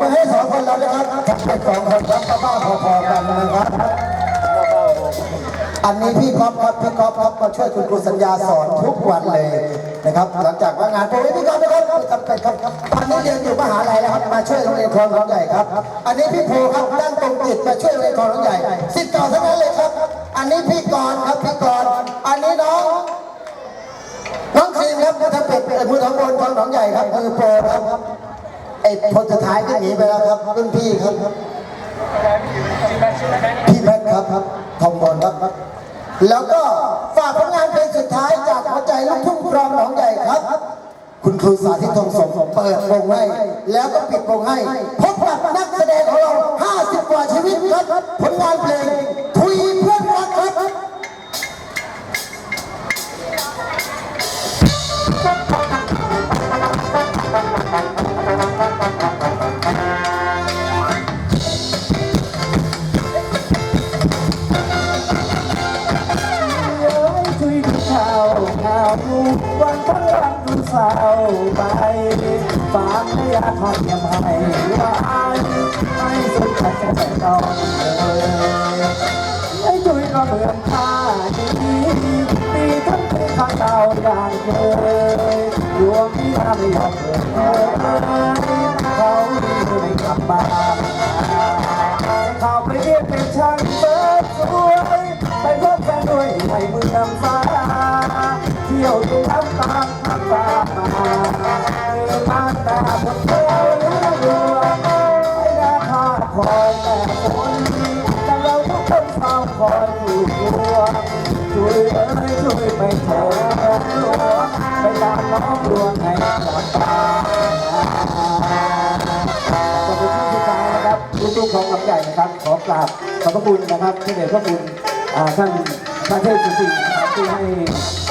กันแล้วนะครับเป็นสองคนครับบ้าพอๆกันนะครับ อันนี้พี่ก๊อฟครับพี่ก๊อฟครับมาช่วยคุณครูสัญญาสอนทุกวันเลยนะครับ หลังจากว่างานโปรพี่ก๊อฟนะครับจำเป็นครับตอนนี้เรียนอยู่มหาลัยแล้วครับมาช่วยโรงเรียนคลองหนองใหญ่ครับ อันนี้พี่ภูครับนั่งตรงจิตมาช่วยโรงเรียนคลองหนองใหญ่สิทธิ์เก่าทั้งนั้นเลยครับ อันนี้พี่กรณ์ครับพี่กรณ์อันนี้น้องน้องครีมครับถ้าเป็นผู้ท้องบนคลองหนองใหญ่ครับคือโปรครับ ไอ้คนสุดท้ายที่หนีไปแล้วครับรุ่นพี่ครับ พี่แพทย์ครับครับทองบอลครับ แล้วก็ฝากผลงานเพลงสุดท้ายจากหัวใจลูกทุ่งกรองหนองใหญ่ครับ คุณครูสาธิตทองสมเปิดวงให้ แล้วก็ปิดวงให้ พบกับนักแสดงของเรา 50 กว่าชีวิตครับ ผลงานเพลงทุย ย้ยคุยดูข่าวข่าวดูวันทั้งวันดูเศร้าไปฟังไม่อยากทอเทียมให้ว่าอายไม่สนใจจะแต่ต้องเลยไอ้จุยก็เหมือนข้าดีตีทั้งเป็นข้างเก่าอย่างเคยดวงที่ทำไม่ยอมเปิดเผยเขาดีไม่กลับบ้านข่าวไปเรียกเป็นช่างเปิด มืองฟ้าเที่ยวดูน้ำตาน้ำตามาเออมาตาบนเท้าเรือไม่ได้คาดคอยแต่คนแต่เราทุกคนเฝ้าคอยอยู่ดวช่วยเอ้ยช่วยไปเถิดหลวงไปตามน้องดวงให้กลับบ้าขอบคุณที่สุดท้ายนะครับลูกๆของลำใหญ่นะครับขอกราบขอบพระคุณนะครับที่เดชพระคุณท่าน พระเทพสุสีนะครับที่ให้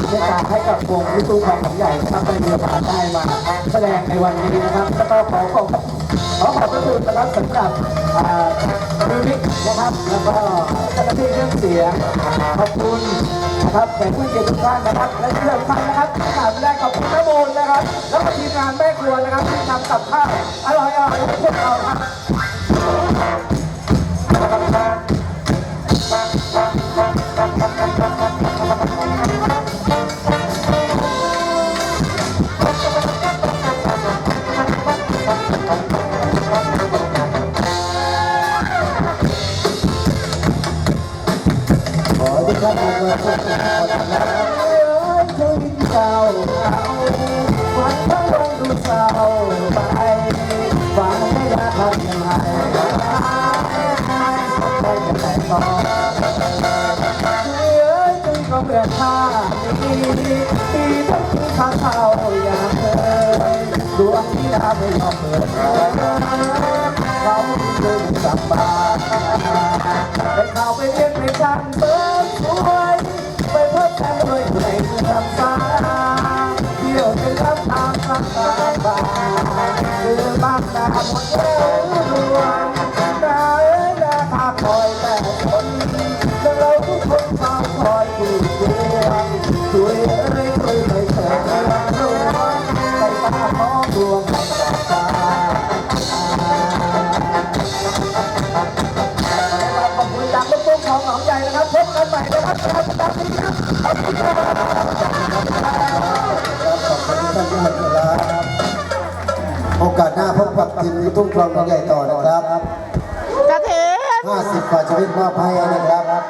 เมตตาให้กับวงลูกๆของลใหญ่นะครับได้มีโอกาสได้มาแสดงในวันนี้นะครับแล้วก็ขอขอบขอขอบพระคุณนะครับสำหรับมิวนิกนะครับแล้วก็เจ้าหน้าที่เครื่องเสียงขอบคุณนะครับแขกผู้เกียรติทุกท่านนะครับ และที่สำคัญนะครับขาดไม่ได้ขอบคุณแม่โบนนะครับ แล้วก็ทีมงานแม่ครัวนะครับที่นำกับข้าวอร่อยๆให้พวกเราครับ ขอให้ทุกท่านมีควาสุขขอทำนะครับเอ้ยช่วยดินเจ้าเอาวันทั้งวันดูเศร้าไปฟังไม่ได้ทำยังไงไม่จะแต่ต่อเอ้ยจึงก็เบื่อท่าดีปีทั้งปีข้าเศร้าอย่างเคยดวงที่ดาวไม่ยอมเปิดเขาลืมกลับบ้านไปเข้าไปเรียนไปช่างเบิกส ฟ้าเที่ยวเป็นรับทางสักตาบานคือบ้านนาหมดเอ้ยรวนาเอ้ยนาคาคอยแต่คนแล้วเราทุกคนเฝ้าคอยอยู่ดวงช่วยเอ้ยช่วย โอกาสหน้าพบกับทีมลูกทุ่งคลองหนองใหญ่ต่อนะครับกระเทน50กว่าชีวิตมอบให้นะครับ